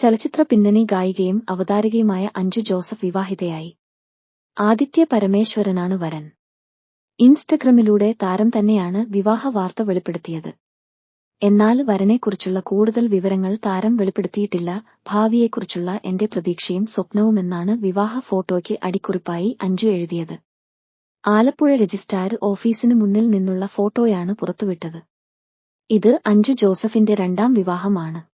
ചലച്ചിത്ര പിന്നണി ഗായികയും അവതാരകയുമായ അഞ്ജു ജോസഫ് വിവാഹിതയായി. ആദിത്യ പരമേശ്വരനാണ് വരൻ. ഇൻസ്റ്റഗ്രാമിലൂടെ താരം തന്നെയാണ് വിവാഹ വാർത്ത വെളിപ്പെടുത്തിയത്. എന്നാൽ വരനെക്കുറിച്ചുള്ള കൂടുതൽ വിവരങ്ങൾ താരം വെളിപ്പെടുത്തിയിട്ടില്ല. ഭാവിയെക്കുറിച്ചുള്ള എന്റെ പ്രതീക്ഷയും സ്വപ്നവുമെന്നാണ് വിവാഹ ഫോട്ടോയ്ക്ക് അടിക്കുറിപ്പായി അഞ്ജു എഴുതിയത്. ആലപ്പുഴ രജിസ്ട്രാർ ഓഫീസിന് മുന്നിൽ നിന്നുള്ള ഫോട്ടോയാണ് പുറത്തുവിട്ടത്. ഇത് അഞ്ജു ജോസഫിന്റെ രണ്ടാം വിവാഹമാണ്.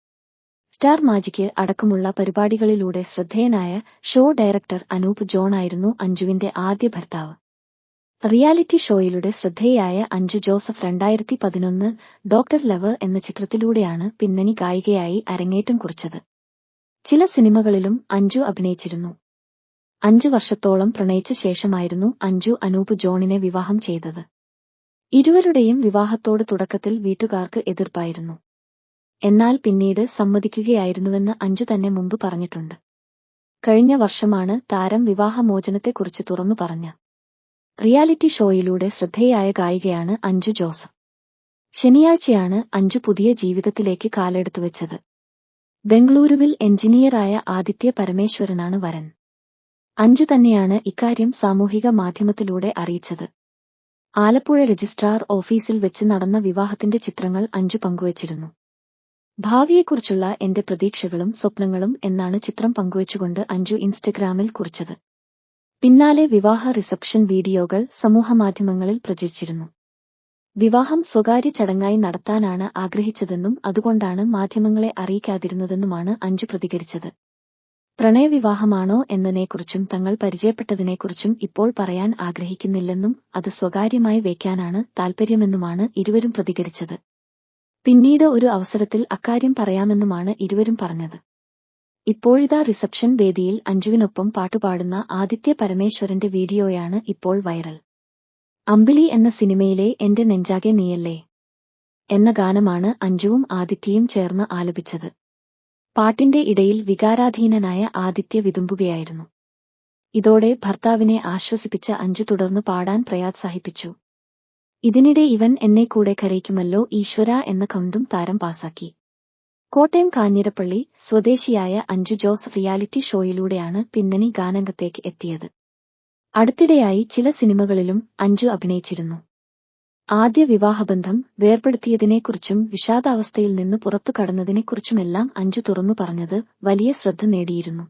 സ്റ്റാർ മാജിക്ക് അടക്കമുള്ള പരിപാടികളിലൂടെ ശ്രദ്ധേയനായ ഷോ ഡയറക്ടർ അനൂപ് ജോൺ ആയിരുന്നു അഞ്ജുവിന്റെ ആദ്യ ഭർത്താവ്. റിയാലിറ്റി ഷോയിലൂടെ ശ്രദ്ധേയായ അഞ്ജു ജോസഫ് രണ്ടായിരത്തി പതിനൊന്ന് ഡോക്ടർ ലവ് എന്ന ചിത്രത്തിലൂടെയാണ് പിന്നണി ഗായികയായി അരങ്ങേറ്റം കുറിച്ചത്. ചില സിനിമകളിലും അഞ്ജു അഭിനയിച്ചിരുന്നു. അഞ്ചു വർഷത്തോളം പ്രണയിച്ച ശേഷമായിരുന്നു അഞ്ജു അനൂപ് ജോണിനെ വിവാഹം ചെയ്തത്. ഇരുവരുടെയും വിവാഹത്തോട് തുടക്കത്തിൽ വീട്ടുകാർക്ക് എതിർപ്പായിരുന്നു. എന്നാൽ പിന്നീട് സമ്മതിക്കുകയായിരുന്നുവെന്ന് അഞ്ജു തന്നെ മുമ്പ് പറഞ്ഞിട്ടുണ്ട്. കഴിഞ്ഞ വർഷമാണ് താരം വിവാഹമോചനത്തെക്കുറിച്ച് തുറന്നു പറഞ്ഞ. റിയാലിറ്റി ഷോയിലൂടെ ശ്രദ്ധേയായ ഗായികയാണ് അഞ്ജു ജോസഫ് ശനിയാഴ്ചയാണ് അഞ്ജു പുതിയ ജീവിതത്തിലേക്ക് കാലെടുത്തുവെച്ചത് ബംഗളൂരുവിൽ എഞ്ചിനീയറായ ആദിത്യ പരമേശ്വരനാണ് വരൻ. അഞ്ജു തന്നെയാണ് ഇക്കാര്യം സാമൂഹിക മാധ്യമത്തിലൂടെ അറിയിച്ചത്. ആലപ്പുഴ രജിസ്ട്രാർ ഓഫീസിൽ വെച്ച് നടന്ന വിവാഹത്തിന്റെ ചിത്രങ്ങൾ അഞ്ജു പങ്കുവച്ചിരുന്നു. ഭാവിയെക്കുറിച്ചുള്ള എന്റെ പ്രതീക്ഷകളും സ്വപ്നങ്ങളും എന്നാണ് ചിത്രം പങ്കുവച്ചുകൊണ്ട് അഞ്ജു ഇൻസ്റ്റഗ്രാമിൽ കുറിച്ചത്. പിന്നാലെ വിവാഹ റിസപ്ഷൻ വീഡിയോകൾ സമൂഹമാധ്യമങ്ങളിൽ പ്രചരിച്ചിരുന്നു. വിവാഹം സ്വകാര്യ ചടങ്ങായി നടത്താനാണ് ആഗ്രഹിച്ചതെന്നും അതുകൊണ്ടാണ് മാധ്യമങ്ങളെ അറിയിക്കാതിരുന്നതെന്നുമാണ് അഞ്ജു പ്രതികരിച്ചത്. പ്രണയവിവാഹമാണോ എന്നതിനെക്കുറിച്ചും തങ്ങൾ പരിചയപ്പെട്ടതിനെക്കുറിച്ചും ഇപ്പോൾ പറയാൻ ആഗ്രഹിക്കുന്നില്ലെന്നും അത് സ്വകാര്യമായി വയ്ക്കാനാണ് താൽപര്യമെന്നുമാണ് ഇരുവരും പ്രതികരിച്ചത്. പിന്നീട് ഒരു അവസരത്തിൽ അക്കാര്യം പറയാമെന്നുമാണ് ഇരുവരും പറഞ്ഞത്. ഇപ്പോഴിതാ റിസപ്ഷൻ വേദിയിൽ അഞ്ജുവിനൊപ്പം പാട്ടുപാടുന്ന ആദിത്യ പരമേശ്വരന്റെ വീഡിയോയാണ് ഇപ്പോൾ വൈറൽ. അമ്പിളി എന്ന സിനിമയിലെ എന്റെ നെഞ്ചാകെ നീയല്ലേ? എന്ന ഗാനമാണ് അഞ്ജുവും ആദിത്യയും ചേർന്ന് ആലപിച്ചത്. പാട്ടിന്റെ ഇടയിൽ വികാരാധീനനായ ആദിത്യ വിതുമ്പുകയായിരുന്നു. ഇതോടെ ഭർത്താവിനെ ആശ്വസിപ്പിച്ച അഞ്ജു തുടർന്ന് പാടാൻ പ്രയാത്സാഹിപ്പിച്ചു ഇതിനിടെ ഇവൻ എന്നെ കൂടെ കരയിക്കുമല്ലോ ഈശ്വര എന്ന കൗണ്ടും താരം പാസാക്കി. കോട്ടയം കാഞ്ഞിരപ്പള്ളി സ്വദേശിയായ അഞ്ജു ജോസ് റിയാലിറ്റി ഷോയിലൂടെയാണ് പിന്നണി ഗാനംഗത്തേക്ക് എത്തിയത്. അടുത്തിടെയായി ചില സിനിമകളിലും അഞ്ജു അഭിനയിച്ചിരുന്നു. ആദ്യ വിവാഹബന്ധം വേർപ്പെടുത്തിയതിനെക്കുറിച്ചും വിഷാദാവസ്ഥയിൽ നിന്ന് പുറത്തു കടന്നതിനെക്കുറിച്ചുമെല്ലാം അഞ്ജു തുറന്നു പറഞ്ഞത് വലിയ ശ്രദ്ധ നേടിയിരുന്നു.